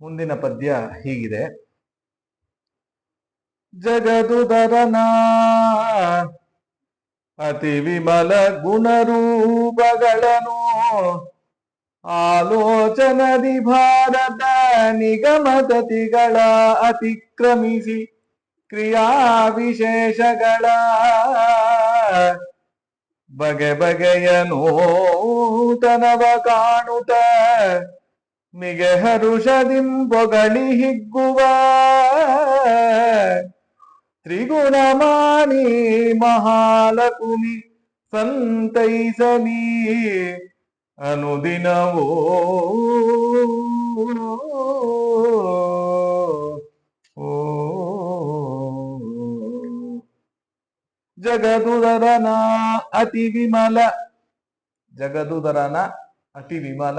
ಮುಂದಿನ ಪದ್ಯ ಹೀಗಿದೆ. ಜಗದುದರನ ಅತಿ ವಿಮಲ ಗುಣರೂಪಗಳನ್ನು ಆಲೋಚನದಿ ಭಾರತ ನಿಗಮದತಿಗಳ ಅತಿಕ್ರಮಿಸಿ ಕ್ರಿಯಾ ವಿಶೇಷಗಳ ಬಗೆ ಬಗೆಯ ನೂತನವ ಕಾಣುತ್ತ ಮಿಗೆ ಹರುಷದಿಂಬೊಗಳಿ ಹಿಗ್ಗುವ ತ್ರಿಗುಣಮಾನಿ ಮಹಾಲಕುಮಿ ಸಂತೈಸಲಿ ಅನುದಿನವೋ ಓ ಜಗದುದರನ ಅತಿ ವಿಮಲ ಜಗದುದರನ ಅತಿ ವಿಮಲ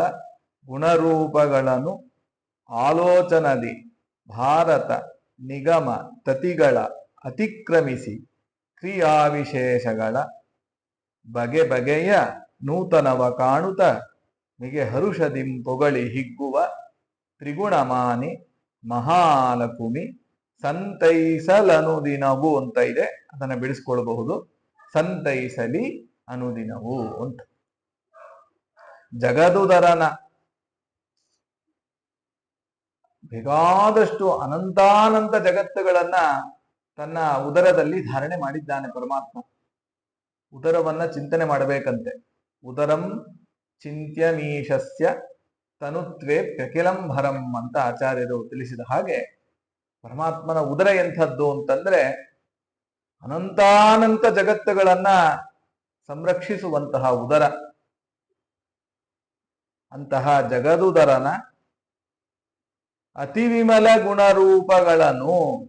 ಗುಣರೂಪಗಳನ್ನು ಆಲೋಚನದಿ ಭಾರತ ನಿಗಮ ತತಿಗಳ ಅತಿಕ್ರಮಿಸಿ ಕ್ರಿಯಾವಿಶೇಷಗಳ ಬಗೆ ಬಗೆಯ ನೂತನವ ಕಾಣುತ್ತ ಮಿಗೆ ಹರುಷದಿಂ ಪೊಗಳಿ ಹಿಗ್ಗುವ ತ್ರಿಗುಣಮಾನಿ ಮಹಾಲಕುಮಿ ಸಂತೈಸಲನುದಿನವು ಅಂತ ಇದೆ. ಅದನ್ನ ಬಿಡಿಸ್ಕೊಳ್ಬಹುದು. ಸಂತೈಸಲಿ ಅನುದಿನವು ಅಂತ. ಜಗದುದರನ ಬೇಕಾದಷ್ಟು ಅನಂತಾನಂತ ಜಗತ್ತುಗಳನ್ನ ತನ್ನ ಉದರದಲ್ಲಿ ಧಾರಣೆ ಮಾಡಿದ್ದಾನೆ ಪರಮಾತ್ಮ. ಉದರವನ್ನ ಚಿಂತನೆ ಮಾಡಬೇಕಂತೆ. ಉದರಂ ಚಿಂತ್ಯಮೀಶಸ್ಯ ತನುತ್ವೇ ಪ್ರಕಿಲಂಭರಂ ಅಂತ ಆಚಾರ್ಯರು ತಿಳಿಸಿದ ಹಾಗೆ ಪರಮಾತ್ಮನ ಉದರ ಎಂಥದ್ದು ಅಂತಂದ್ರೆ ಅನಂತಾನಂತ ಜಗತ್ತುಗಳನ್ನ ಸಂರಕ್ಷಿಸುವಂತಹ ಉದರ. ಅಂತಹ ಜಗದುದರನ ಅತಿ ವಿಮಲ ಗುಣರೂಪಗಳನ್ನು,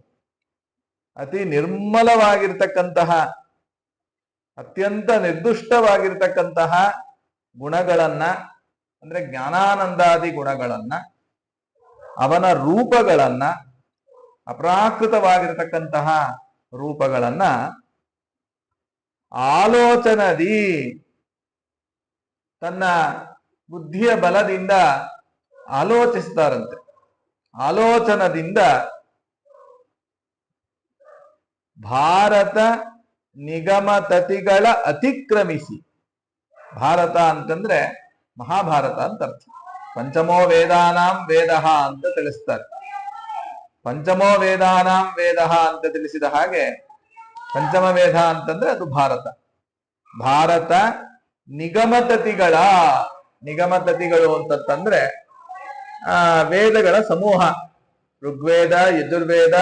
ಅತಿ ನಿರ್ಮಲವಾಗಿರ್ತಕ್ಕಂತಹ, ಅತ್ಯಂತ ನಿರ್ದುಷ್ಟವಾಗಿರ್ತಕ್ಕಂತಹ ಗುಣಗಳನ್ನ, ಅಂದ್ರೆ ಜ್ಞಾನಾನಂದಾದಿ ಗುಣಗಳನ್ನ, ಅವನ ರೂಪಗಳನ್ನ, ಅಪ್ರಾಕೃತವಾಗಿರ್ತಕ್ಕಂತಹ ರೂಪಗಳನ್ನ ಆಲೋಚನದಿ, ತನ್ನ ಬುದ್ಧಿಯ ಬಲದಿಂದ ಆಲೋಚಿಸ್ತಾರಂತೆ. ಆಲೋಚನದಿಂದ ಭಾರತ ನಿಗಮತತಿಗಳ ಅತಿಕ್ರಮಿಸಿ. ಭಾರತ ಅಂತಂದ್ರೆ ಮಹಾಭಾರತ ಅಂತ ಅರ್ಥ. ಪಂಚಮೋ ವೇದಾನಾಂ ವೇದ ಅಂತ ತಿಳಿಸ್ತಾರೆ. ಪಂಚಮೋ ವೇದಾನಾಂ ವೇದ ಅಂತ ತಿಳಿಸಿದ ಹಾಗೆ ಪಂಚಮ ವೇದ ಅಂತಂದ್ರೆ ಅದು ಭಾರತ. ಭಾರತ ನಿಗಮತತಿಗಳ ನಿಗಮತತಿಗಳು ಅಂತಂದ್ರೆ ಆ, ವೇದಗಳ ಸಮೂಹ. ಋಗ್ವೇದ, ಯಜುರ್ವೇದ,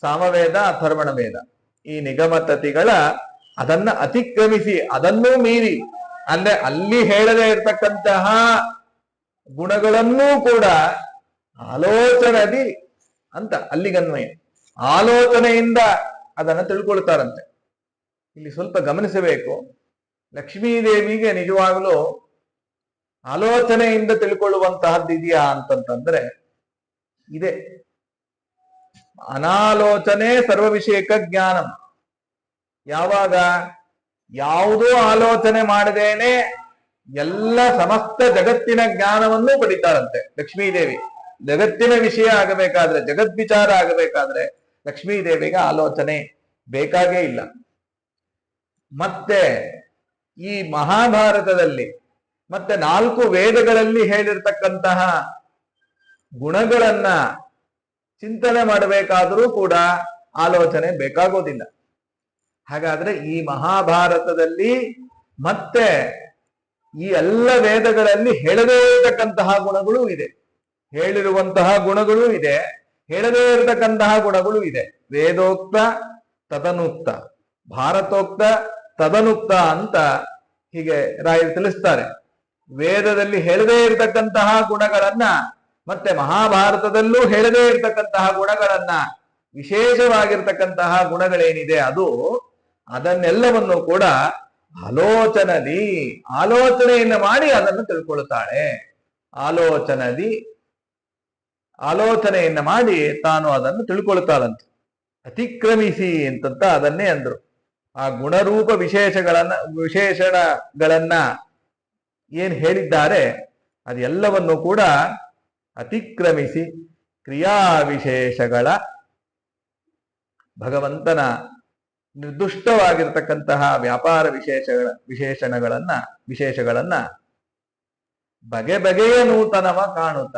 ಸಾಮವೇದ ಅಥರ್ವಣ ವೇದ ಈ ನಿಗಮತತಿಗಳ ಅದನ್ನ ಅತಿಕ್ರಮಿಸಿ, ಅದನ್ನೂ ಮೀರಿ, ಅಂದ್ರೆ ಅಲ್ಲಿ ಹೇಳದೇ ಇರತಕ್ಕಂತಹ ಗುಣಗಳನ್ನೂ ಕೂಡ ಆಲೋಚನದಿ ಅಂತ ಅಲ್ಲಿಗನ್ವಯ. ಆಲೋಚನೆಯಿಂದ ಅದನ್ನ ತಿಳ್ಕೊಳ್ತಾರಂತೆ. ಇಲ್ಲಿ ಸ್ವಲ್ಪ ಗಮನಿಸಬೇಕು. ಲಕ್ಷ್ಮೀದೇವಿಗೆ ನಿಜವಾಗಲೂ ಆಲೋಚನೆಯಿಂದ ತಿಳ್ಕೊಳ್ಳುವಂತಹದ್ದು ಇದೆಯಾ ಅಂತಂತಂದ್ರೆ, ಇದೆ. ಅನಾಲೋಚನೆ ಸರ್ವ ವಿಷಯಕ ಜ್ಞಾನಂ. ಯಾವಾಗ? ಯಾವುದೋ ಆಲೋಚನೆ ಮಾಡದೇನೆ ಎಲ್ಲ ಸಮಸ್ತ ಜಗತ್ತಿನ ಜ್ಞಾನವನ್ನು ಪಡಿತಾರಂತೆ ಲಕ್ಷ್ಮೀದೇವಿ, ಜಗತ್ತಿನ ವಿಷಯ ಆಗಬೇಕಾದ್ರೆ, ಜಗದ್ವಿಚಾರ ಆಗಬೇಕಾದ್ರೆ ಲಕ್ಷ್ಮೀದೇವಿಗೆ ಆಲೋಚನೆ ಬೇಕಾಗೇ ಇಲ್ಲ. ಮತ್ತೆ ಈ ಮಹಾಭಾರತದಲ್ಲಿ ಮತ್ತೆ ನಾಲ್ಕು ವೇದಗಳಲ್ಲಿ ಹೇಳಿರ್ತಕ್ಕಂತಹ ಗುಣಗಳನ್ನ ಚಿಂತನೆ ಮಾಡಬೇಕಾದರೂ ಕೂಡ ಆಲೋಚನೆ ಬೇಕಾಗೋದಿಲ್ಲ. ಹಾಗಾದ್ರೆ ಈ ಮಹಾಭಾರತದಲ್ಲಿ ಮತ್ತೆ ಈ ಎಲ್ಲ ವೇದಗಳಲ್ಲಿ ಹೇಳದೇ ಇರತಕ್ಕಂತಹ ಗುಣಗಳು ಇದೆ. ಹೇಳಿರುವಂತಹ ಗುಣಗಳು ಇದೆ, ಹೇಳದೇ ಇರತಕ್ಕಂತಹ ಗುಣಗಳು ಇದೆ. ವೇದೋಕ್ತ, ತದನುಕ್ತ, ಭಾರತೋಕ್ತ, ತದನುಕ್ತ ಅಂತ ಹೀಗೆ ರಾಯರು ತಿಳಿಸ್ತಾರೆ. ವೇದದಲ್ಲಿ ಹೇಳದೇ ಇರತಕ್ಕಂತಹ ಗುಣಗಳನ್ನ, ಮತ್ತೆ ಮಹಾಭಾರತದಲ್ಲೂ ಹೇಳದೇ ಇರತಕ್ಕಂತಹ ಗುಣಗಳನ್ನ, ವಿಶೇಷವಾಗಿರ್ತಕ್ಕಂತಹ ಗುಣಗಳೇನಿದೆ ಅದು, ಅದನ್ನೆಲ್ಲವನ್ನು ಕೂಡ ಆಲೋಚನದಿ, ಆಲೋಚನೆಯನ್ನು ಮಾಡಿ ಅದನ್ನು ತಿಳ್ಕೊಳ್ತಾಳೆ. ಆಲೋಚನದಿ, ಆಲೋಚನೆಯನ್ನ ಮಾಡಿ ತಾನು ಅದನ್ನು ತಿಳ್ಕೊಳ್ತಾಳಂತೆ. ಅತಿಕ್ರಮಿಸಿ ಅಂತಂತ ಅದನ್ನೇ ಅಂದ್ರು. ಆ ಗುಣರೂಪ ವಿಶೇಷಗಳನ್ನ ವಿಶೇಷಣಗಳನ್ನ ಏನ್ ಹೇಳಿದ್ದಾರೆ, ಅದೆಲ್ಲವನ್ನು ಕೂಡ ಅತಿಕ್ರಮಿಸಿ ಕ್ರಿಯಾವಿಶೇಷಗಳ ಭಗವಂತನ ನಿರ್ದುಷ್ಟವಾಗಿರ್ತಕ್ಕಂತಹ ವ್ಯಾಪಾರ ವಿಶೇಷಗಳ, ವಿಶೇಷಣಗಳನ್ನ, ವಿಶೇಷಗಳನ್ನ ಬಗೆ ಬಗೆಯ ನೂತನವ ಕಾಣುತ್ತ.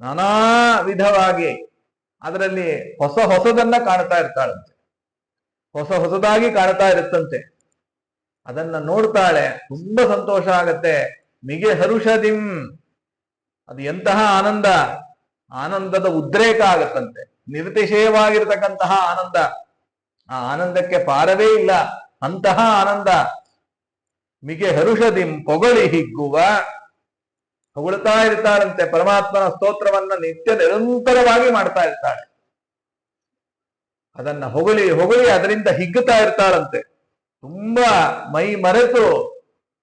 ನಾನಾ ವಿಧವಾಗಿ ಅದರಲ್ಲಿ ಹೊಸ ಹೊಸದನ್ನ ಕಾಣ್ತಾ ಇರ್ತಾಳಂತೆ. ಹೊಸ ಹೊಸದಾಗಿ ಕಾಣ್ತಾ ಇರುತ್ತಂತೆ. ಅದನ್ನ ನೋಡ್ತಾಳೆ, ತುಂಬಾ ಸಂತೋಷ ಆಗತ್ತೆ. ಮಿಗೆ ಹರುಷದಿಂ. ಅದು ಎಂತಹ ಆನಂದ. ಆನಂದದ ಉದ್ರೇಕ ಆಗತ್ತಂತೆ. ನಿರತಿಶಯವಾಗಿರ್ತಕ್ಕಂತಹ ಆನಂದ. ಆ ಆನಂದಕ್ಕೆ ಪಾರವೇ ಇಲ್ಲ. ಅಂತಹ ಆನಂದ. ಮಿಗೆ ಹರುಷದಿಂ ಪೊಗಳಿ ಹಿಗ್ಗುವ. ಹೊಗಳ್ತಾ ಇರ್ತಾಳಂತೆ. ಪರಮಾತ್ಮನ ಸ್ತೋತ್ರವನ್ನ ನಿತ್ಯ ನಿರಂತರವಾಗಿ ಮಾಡ್ತಾ ಇರ್ತಾಳೆ. ಅದನ್ನ ಹೊಗಳಿ ಹೊಗಳಿ ಅದರಿಂದ ಹಿಗ್ಗುತ್ತಾ ಇರ್ತಾಳಂತೆ. ತುಂಬಾ ಮೈ ಮರೆತು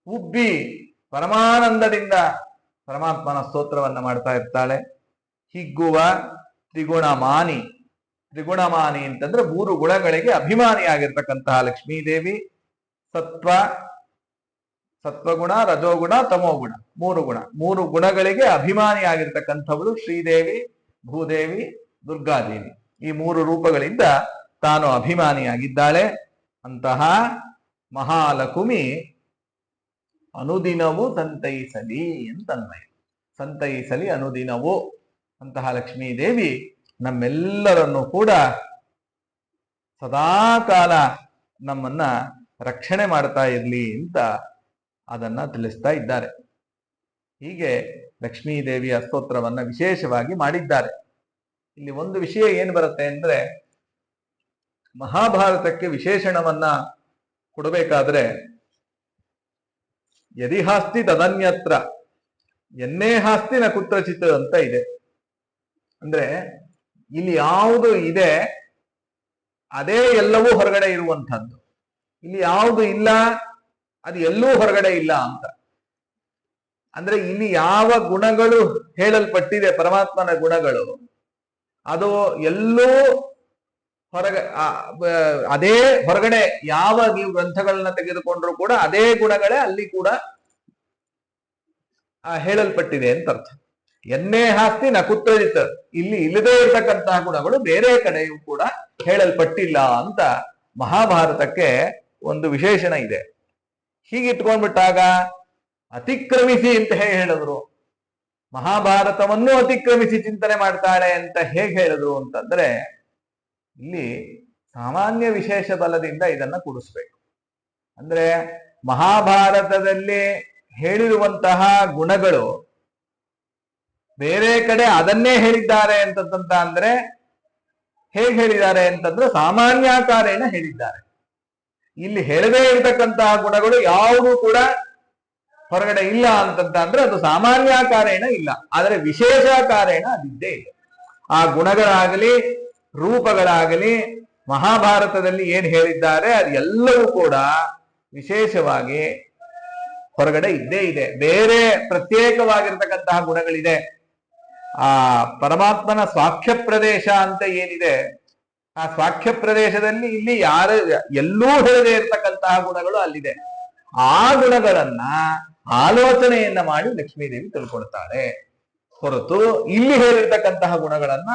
ಉಬ್ಬಿ ಪರಮಾನಂದದಿಂದ ಪರಮಾತ್ಮನ ಸ್ತೋತ್ರವನ್ನು ಮಾಡ್ತಾ ಇರ್ತಾಳೆ. ಹಿಗ್ಗುವ ತ್ರಿಗುಣಮಾನಿ. ತ್ರಿಗುಣಮಾನಿ ಅಂತಂದ್ರೆ ಮೂರು ಗುಣಗಳಿಗೆ ಅಭಿಮಾನಿಯಾಗಿರ್ತಕ್ಕಂತಹ ಲಕ್ಷ್ಮೀದೇವಿ, ಸತ್ವ, ಸತ್ವಗುಣ, ರಜೋಗುಣ, ತಮೋಗುಣ. ಮೂರು ಗುಣ. ಮೂರು ಗುಣಗಳಿಗೆ ಅಭಿಮಾನಿಯಾಗಿರ್ತಕ್ಕಂಥವಳು ಶ್ರೀದೇವಿ, ಭೂದೇವಿ, ದುರ್ಗಾದೇವಿ. ಈ ಮೂರು ರೂಪಗಳಿಂದ ತಾನು ಅಭಿಮಾನಿಯಾಗಿದ್ದಾಳೆ. ಅಂತಹ ಮಹಾಲಕುಮಿ ಅನುದಿನವೂ ಸಂತೈಸಲಿ ಅಂತನ್ಮಯ ಸಂತೈಸಲಿ ಅನುದಿನವೂ ಅಂತಹ ಲಕ್ಷ್ಮೀದೇವಿ ನಮ್ಮೆಲ್ಲರನ್ನು ಕೂಡ ಸದಾಕಾಲ ನಮ್ಮನ್ನ ರಕ್ಷಣೆ ಮಾಡ್ತಾ ಇರ್ಲಿ ಅಂತ ಅದನ್ನ ತಿಳಿಸ್ತಾ ಇದ್ದಾರೆ. ಹೀಗೆ ಲಕ್ಷ್ಮೀದೇವಿಯ ಸ್ತೋತ್ರವನ್ನ ವಿಶೇಷವಾಗಿ ಮಾಡಿದ್ದಾರೆ. ಇಲ್ಲಿ ಒಂದು ವಿಷಯ ಏನು ಬರುತ್ತೆ ಅಂದ್ರೆ ಮಹಾಭಾರತಕ್ಕೆ ವಿಶೇಷಣವನ್ನ ಕೊಡಬೇಕಾದ್ರೆ ಯದಿಹಾಸ್ತಿ ತದನ್ಯತ್ರ, ಎನ್ನೇ ಹಾಸ್ತಿನ ಕುತ್ರಚಿತ್ ಅಂತ ಇದೆ. ಅಂದ್ರೆ ಇಲ್ಲಿ ಯಾವುದು ಇದೆ, ಅದೇ ಎಲ್ಲವೂ ಹೊರಗಡೆ ಇರುವಂತಹದ್ದು ಇಲ್ಲಿ ಯಾವುದು ಇಲ್ಲ, ಅದು ಎಲ್ಲೂ ಹೊರಗಡೆ ಇಲ್ಲ ಅಂತ. ಅಂದ್ರೆ ಇಲ್ಲಿ ಯಾವ ಗುಣಗಳು ಹೇಳಲ್ಪಟ್ಟಿದೆ ಪರಮಾತ್ಮನ ಗುಣಗಳು, ಅದು ಎಲ್ಲೂ ಹೊರಗ ಅದೇ ಹೊರಗಡೆ ಯಾವ ನೀವು ಗ್ರಂಥಗಳನ್ನ ತೆಗೆದುಕೊಂಡ್ರು ಕೂಡ ಅದೇ ಗುಣಗಳೇ ಅಲ್ಲಿ ಕೂಡ ಹೇಳಲ್ಪಟ್ಟಿದೆ ಅಂತ ಅರ್ಥ. ಎನ್ನೇ ಹಾಸ್ತಿ ಕುತ್ರಜಿತ. ಇಲ್ಲಿ ಇಲ್ಲದೇ ಇರತಕ್ಕಂತಹ ಗುಣಗಳು ಬೇರೆ ಕಡೆಯೂ ಕೂಡ ಹೇಳಲ್ಪಟ್ಟಿಲ್ಲ ಅಂತ ಮಹಾಭಾರತಕ್ಕೆ ಒಂದು ವಿಶೇಷಣ ಇದೆ. ಹೀಗಿಟ್ಕೊಂಡ್ಬಿಟ್ಟಾಗ ಅತಿಕ್ರಮಿಸಿ ಅಂತ ಹೇಗೆ ಹೇಳಿದ್ರು? ಮಹಾಭಾರತವನ್ನು ಅತಿಕ್ರಮಿಸಿ ಚಿಂತನೆ ಮಾಡ್ತಾಳೆ ಅಂತ ಹೇಗೆ ಹೇಳಿದ್ರು ಅಂತಂದ್ರೆ ಇಲ್ಲಿ ಸಾಮಾನ್ಯ ವಿಶೇಷ ಬಲದಿಂದ ಇದನ್ನ ಕೂಡಿಸ್ಬೇಕು. ಅಂದ್ರೆ ಮಹಾಭಾರತದಲ್ಲಿ ಹೇಳಿರುವಂತಹ ಗುಣಗಳು ಬೇರೆ ಕಡೆ ಅದನ್ನೇ ಹೇಳಿದ್ದಾರೆ ಅಂತಂತ ಅಂದ್ರೆ ಹೇಗೆ ಹೇಳಿದ್ದಾರೆ ಅಂತಂದ್ರೆ ಸಾಮಾನ್ಯಾಕಾರೇನ ಹೇಳಿದ್ದಾರೆ. ಇಲ್ಲಿ ಹೇಳದೇ ಇರತಕ್ಕಂತಹ ಗುಣಗಳು ಯಾವುದು ಕೂಡ ಹೊರಗಡೆ ಇಲ್ಲ ಅಂತಂತ ಅಂದ್ರೆ ಅದು ಸಾಮಾನ್ಯಾಕಾರೇಣ ಇಲ್ಲ. ಆದರೆ ವಿಶೇಷಾಕಾರೇಣ ಅದಿದ್ದೇ ಇದೆ. ಆ ಗುಣಗಳಾಗಲಿ ರೂಪಗಳಾಗಲಿ ಮಹಾಭಾರತದಲ್ಲಿ ಏನ್ ಹೇಳಿದ್ದಾರೆ ಅದೆಲ್ಲವೂ ಕೂಡ ವಿಶೇಷವಾಗಿ ಹೊರಗಡೆ ಇದ್ದೇ ಇದೆ. ಬೇರೆ ಪ್ರತ್ಯೇಕವಾಗಿರ್ತಕ್ಕಂತಹ ಗುಣಗಳಿದೆ. ಆ ಪರಮಾತ್ಮನ ಸ್ವಾಖ್ಯ ಪ್ರದೇಶ ಅಂತ ಏನಿದೆ, ಆ ಸ್ವಾಖ್ಯ ಪ್ರದೇಶದಲ್ಲಿ ಇಲ್ಲಿ ಯಾರು ಎಲ್ಲೂ ಹೇಳದೇ ಇರತಕ್ಕಂತಹ ಗುಣಗಳು ಅಲ್ಲಿದೆ. ಆ ಗುಣಗಳನ್ನ ಆಲೋಚನೆಯನ್ನ ಮಾಡಿ ಲಕ್ಷ್ಮೀದೇವಿ ತಿಳ್ಕೊಳ್ತಾಳೆ ಹೊರತು ಇಲ್ಲಿ ಹೇಳಿರ್ತಕ್ಕಂತಹ ಗುಣಗಳನ್ನ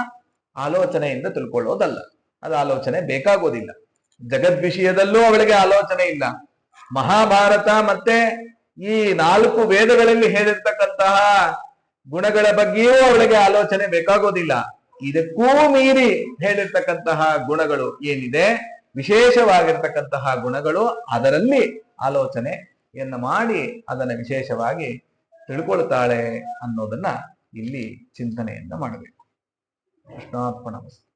ಆಲೋಚನೆಯಿಂದ ತಿಳ್ಕೊಳ್ಳೋದಲ್ಲ. ಅದು ಆಲೋಚನೆ ಬೇಕಾಗೋದಿಲ್ಲ. ಜಗದ್ ವಿಷಯದಲ್ಲೂ ಅವಳಿಗೆ ಆಲೋಚನೆ ಇಲ್ಲ. ಮಹಾಭಾರತ ಮತ್ತೆ ಈ ನಾಲ್ಕು ವೇದಗಳಲ್ಲಿ ಹೇಳಿರ್ತಕ್ಕಂತಹ ಗುಣಗಳ ಬಗ್ಗೆಯೂ ಅವಳಿಗೆ ಆಲೋಚನೆ ಬೇಕಾಗೋದಿಲ್ಲ. ಇದಕ್ಕೂ ಮೀರಿ ಹೇಳಿರ್ತಕ್ಕಂತಹ ಗುಣಗಳು ಏನಿದೆ? ವಿಶೇಷವಾಗಿರ್ತಕ್ಕಂತಹ ಗುಣಗಳು ಅದರಲ್ಲಿ ಆಲೋಚನೆ ಆಲೋಚನೆಯನ್ನ ಮಾಡಿ ಅದನ್ನ ವಿಶೇಷವಾಗಿ ತಿಳ್ಕೊಳ್ತಾಳೆ ಅನ್ನೋದನ್ನ ಇಲ್ಲಿ ಚಿಂತನೆಯನ್ನ ಮಾಡಬೇಕು. कृष्णार्पणमस्तु